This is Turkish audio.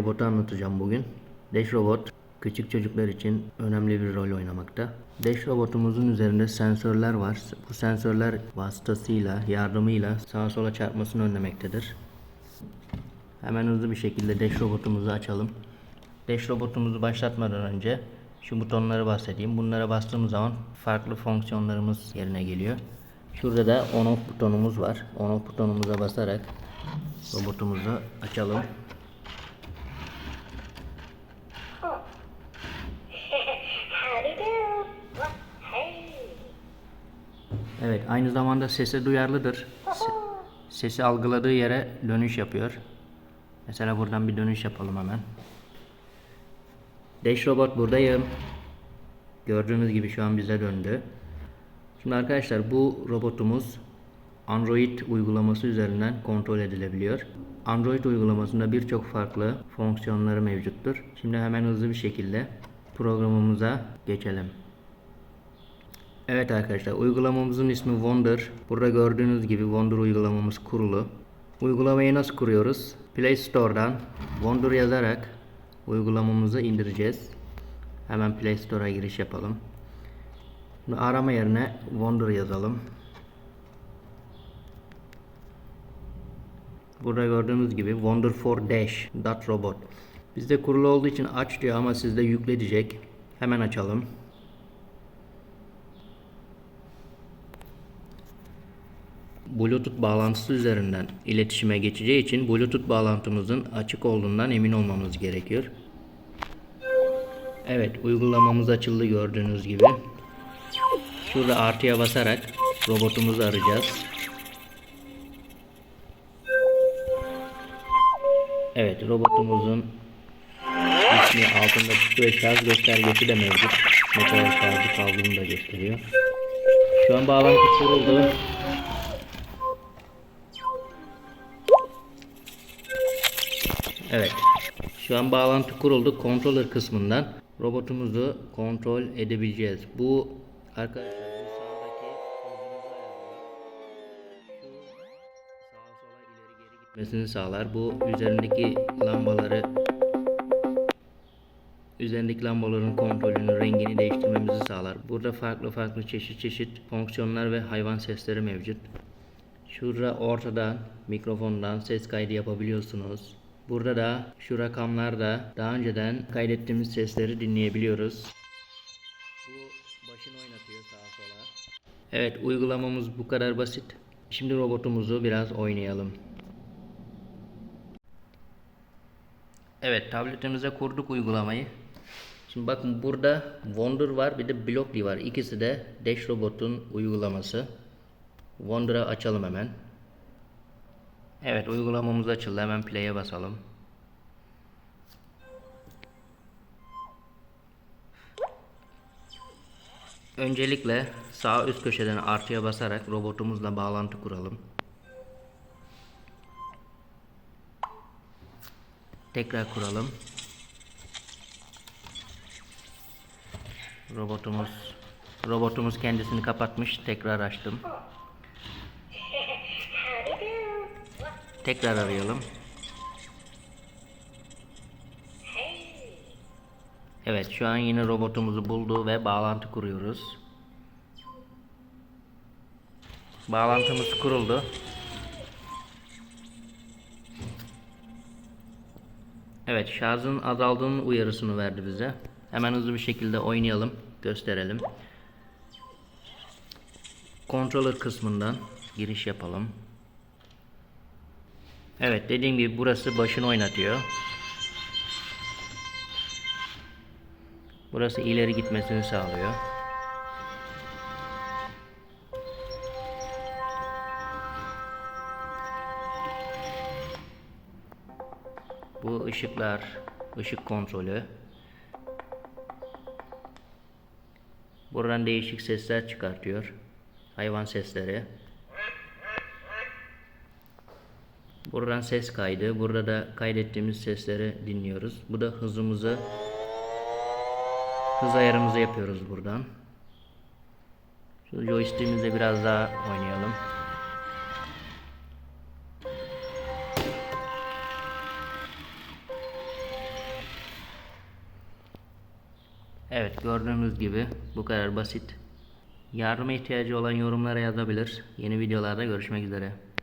Robotu anlatacağım bugün. Dash Robot küçük çocuklar için önemli bir rol oynamakta. Dash robotumuzun üzerinde sensörler var. Bu sensörler vasıtasıyla, yardımıyla sağa sola çarpmasını önlemektedir. Hemen hızlı bir şekilde Dash robotumuzu açalım. Dash robotumuzu başlatmadan önce şu butonları bahsedeyim. Bunlara bastığımız zaman farklı fonksiyonlarımız yerine geliyor. Şurada da on off butonumuz var. On off butonumuza basarak robotumuzu açalım. Evet, aynı zamanda sese duyarlıdır. Se- sesi algıladığı yere dönüş yapıyor. Mesela buradan bir dönüş yapalım hemen. Dash Robot buradayım. Gördüğünüz gibi şu an bize döndü. Şimdi arkadaşlar bu robotumuz Android uygulaması üzerinden kontrol edilebiliyor. Android uygulamasında birçok farklı fonksiyonları mevcuttur. Şimdi hemen hızlı bir şekilde programımıza geçelim. Evet arkadaşlar uygulamamızın ismi Wonder. Burada gördüğünüz gibi Wonder uygulamamız kurulu. Uygulamayı nasıl kuruyoruz? Play Store'dan Wonder yazarak uygulamamızı indireceğiz. Hemen Play Store'a giriş yapalım. Şimdi arama yerine Wonder yazalım. Burada gördüğünüz gibi Wonder for Dash robot. Bizde kurulu olduğu için aç diyor ama sizde yüklenecek. Hemen açalım. Bluetooth bağlantısı üzerinden iletişime geçeceği için Bluetooth bağlantımızın açık olduğundan emin olmamız gerekiyor. Evet, uygulamamız açıldı gördüğünüz gibi. Şurada artıya basarak robotumuzu arayacağız. Evet, robotumuzun ismi altında tutu ve şarj göstergesi de mevcut. Kadar şarjı kaldığını da gösteriyor. Şu an bağlantı kuruldu. Evet. Şu an bağlantı kuruldu. Controller kısmından robotumuzu kontrol edebileceğiz. Bu arkadaşlar gitmesini sağlar. Bu üzerindeki lambaları üzerindeki lambaların kontrolünü, rengini değiştirmemizi sağlar. Burada farklı farklı çeşit çeşit fonksiyonlar ve hayvan sesleri mevcut. Şurada ortada mikrofondan ses kaydı yapabiliyorsunuz. Burada da şu rakamlarda daha önceden kaydettiğimiz sesleri dinleyebiliyoruz. Bu başını oynatıyor sağa sola. Evet uygulamamız bu kadar basit. Şimdi robotumuzu biraz oynayalım. Evet tabletimize kurduk uygulamayı. Şimdi bakın burada Wonder var bir de Blockly var. İkisi de Dash Robot'un uygulaması. Wonder'ı açalım hemen. Evet uygulamamız açıldı. Hemen play'e basalım. Öncelikle sağ üst köşeden artıya basarak robotumuzla bağlantı kuralım. Tekrar kuralım. Robotumuz robotumuz kendisini kapatmış. Tekrar açtım. Tekrar arayalım. Evet şu an yine robotumuzu buldu ve bağlantı kuruyoruz. Bağlantımız kuruldu. Evet şarjın azaldığının uyarısını verdi bize. Hemen hızlı bir şekilde oynayalım. Gösterelim. Controller kısmından giriş yapalım. Evet dediğim gibi burası başını oynatıyor. Burası ileri gitmesini sağlıyor. Bu ışıklar, ışık kontrolü. Buradan değişik sesler çıkartıyor. Hayvan sesleri. Buradan ses kaydı. Burada da kaydettiğimiz sesleri dinliyoruz. Bu da hızımızı hız ayarımızı yapıyoruz buradan. Şu joystick'imizle biraz daha oynayalım. Evet gördüğünüz gibi bu kadar basit. Yardıma ihtiyacı olan yorumlara yazabilir. Yeni videolarda görüşmek üzere.